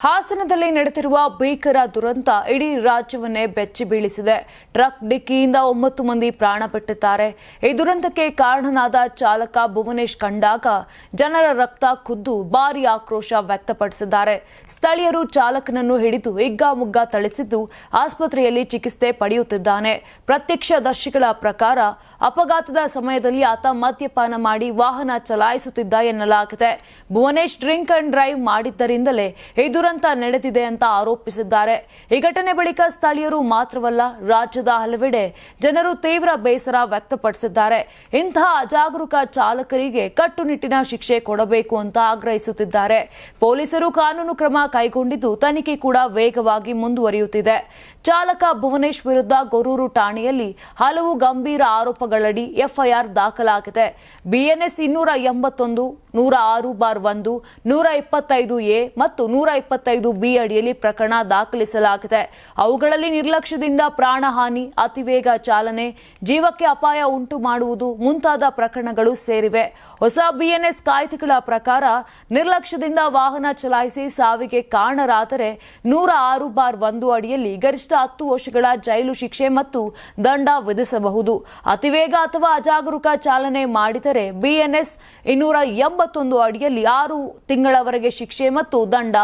ಹಾಸನದಲ್ಲಿ ನಡೆದಿರುವ ಭೀಕರ ದುರಂತ ಇಡೀ ರಾಜ್ಯವನ್ನೇ ಬೆಚ್ಚಿ ಬೀಳಿಸಿದೆ. ಟ್ರಕ್ ಡಿಕ್ಕಿಯಿಂದ ಒಂಬತ್ತು ಮಂದಿ ಪ್ರಾಣಪಟ್ಟಿದ್ದಾರೆ. ಈ ದುರಂತಕ್ಕೆ ಕಾರಣನಾದ ಚಾಲಕ ಭುವನೇಶ್ ಕಂಡಾಗ ಜನರ ರಕ್ತ ಖುದ್ದು ಭಾರಿ ಆಕ್ರೋಶ ವ್ಯಕ್ತಪಡಿಸಿದ್ದಾರೆ. ಸ್ಥಳೀಯರು ಚಾಲಕನನ್ನು ಹಿಡಿದು ಹಿಗ್ಗಾಮುಗ್ಗಾ ಥಳಿಸಿದ್ದು ಆಸ್ಪತ್ರೆಯಲ್ಲಿ ಚಿಕಿತ್ಸೆ ಪಡೆಯುತ್ತಿದ್ದಾನೆ. ಪ್ರತ್ಯಕ್ಷದರ್ಶಿಗಳ ಪ್ರಕಾರ ಅಪಘಾತದ ಸಮಯದಲ್ಲಿ ಆತ ಮದ್ಯಪಾನ ಮಾಡಿ ವಾಹನ ಚಲಾಯಿಸುತ್ತಿದ್ದ ಎನ್ನಲಾಗಿದೆ. ಭುವನೇಶ್ ಡ್ರಿಂಕ್ ಅಂಡ್ ಡ್ರೈವ್ ಮಾಡಿದ್ದರಿಂದಲೇ ಈ ದುರಂತ ನಡೆದಿದೆ ಅಂತ ಆರೋಪಿಸಿದ್ದಾರೆ. ಈ ಘಟನೆ ಬಳಿಕ ಸ್ಥಳೀಯರು ಮಾತ್ರವಲ್ಲ, ರಾಜ್ಯದ ಹಲವೆಡೆ ಜನರು ತೀವ್ರ ಬೇಸರ ವ್ಯಕ್ತಪಡಿಸಿದ್ದಾರೆ. ಇಂತಹ ಅಜಾಗರೂಕ ಚಾಲಕರಿಗೆ ಕಟ್ಟುನಿಟ್ಟಿನ ಶಿಕ್ಷೆ ಕೊಡಬೇಕು ಅಂತ ಆಗ್ರಹಿಸುತ್ತಿದ್ದಾರೆ. ಪೊಲೀಸರು ಕಾನೂನು ಕ್ರಮ ಕೈಗೊಂಡಿದ್ದು ತನಿಖೆ ಕೂಡ ವೇಗವಾಗಿ ಮುಂದುವರಿಯುತ್ತಿದೆ. ಚಾಲಕ ಭುವನೇಶ್ ವಿರುದ್ಧ ಗೊರೂರು ಠಾಣೆಯಲ್ಲಿ ಹಲವು ಗಂಭೀರ ಆರೋಪಗಳಡಿ ಎಫ್ಐಆರ್ ದಾಖಲಾಗಿದೆ. ಬಿಎನ್ಎಸ್ ಇನ್ನೂರ ಎಂಬತ್ತೊಂದು, ನೂರ ಆರು ಬಾರ್ ಒಂದು, ನೂರ ಇಪ್ಪತ್ತೈದು ಎ ಮತ್ತು ನೂರ ಇಪ್ಪತ್ತೈದು ಬಿ ಅಡಿಯಲ್ಲಿ ಪ್ರಕರಣ ದಾಖಲಿಸಲಾಗಿದೆ. ಅವುಗಳಲ್ಲಿ ನಿರ್ಲಕ್ಷ್ಯದಿಂದ ಪ್ರಾಣಹಾನಿ ಅತಿವೇಗ ಚಾಲನೆ, ಜೀವಕ್ಕೆ ಅಪಾಯ ಉಂಟು ಮಾಡುವುದು ಮುಂತಾದ ಪ್ರಕರಣಗಳು ಸೇರಿವೆ. ಹೊಸ ಬಿಎನ್ಎಸ್ ಕಾಯ್ದೆಗಳ ಪ್ರಕಾರ ನಿರ್ಲಕ್ಷ್ಯದಿಂದ ವಾಹನ ಚಲಾಯಿಸಿ ಸಾವಿಗೆ ಕಾರಣರಾದರೆ ನೂರ ಆರು ಬಾರ್ ಒಂದು ಅಡಿಯಲ್ಲಿ ಗರಿಷ್ಠ ಹತ್ತು ವರ್ಷಗಳ ಜೈಲು ಶಿಕ್ಷೆ ಮತ್ತು ದಂಡ ವಿಧಿಸಬಹುದು. ಅತಿವೇಗ ಅಥವಾ ಅಜಾಗರೂಕ ಚಾಲನೆ ಮಾಡಿದರೆ ಬಿಎನ್ಎಸ್ ಇನ್ನೂರ ಎಂಬತ್ತೊಂದು ಅಡಿಯಲ್ಲಿ ಆರು ತಿಂಗಳವರೆಗೆ ಶಿಕ್ಷೆ ಮತ್ತು ದಂಡ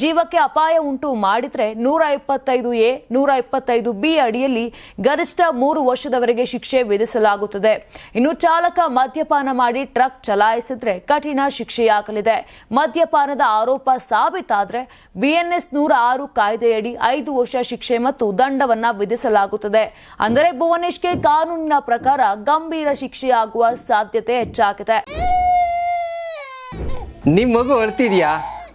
ಜೀವಕ್ಕೆ ಅಪಾಯ ಉಂಟು ಮಾಡಿದರೆ ನೂರ ಇಪ್ಪತ್ತೈದು ಎ, ನೂರ ಇಪ್ಪತ್ತೈದು ಬಿ ಅಡಿಯಲ್ಲಿ ಗರಿಷ್ಠ ಮೂರು ವರ್ಷದವರೆಗೆ ಶಿಕ್ಷೆ ವಿಧಿಸಲಾಗುತ್ತದೆ. ಇನ್ನು ಚಾಲಕ ಮದ್ಯಪಾನ ಮಾಡಿ ಟ್ರಕ್ ಚಲಾಯಿಸಿದ್ರೆ ಕಠಿಣ ಶಿಕ್ಷೆಯಾಗಲಿದೆ. ಮದ್ಯಪಾನದ ಆರೋಪ ಸಾಬೀತಾದರೆ ಬಿಎನ್ಎಸ್ ನೂರ ಆರು ಕಾಯ್ದೆಯಡಿ ಐದು ವರ್ಷ ಶಿಕ್ಷೆ ಮತ್ತು ದಂಡವನ್ನ ವಿಧಿಸಲಾಗುತ್ತದೆ. ಅಂದರೆ ಭುವನೇಶ್ಗೆ ಕಾನೂನಿನ ಪ್ರಕಾರ ಗಂಭೀರ ಶಿಕ್ಷೆಯಾಗುವ ಸಾಧ್ಯತೆ ಹೆಚ್ಚಾಗಿದೆ. ನಿಮ್ ಮಗು ಅಳ್ತಿದ್ಯಾ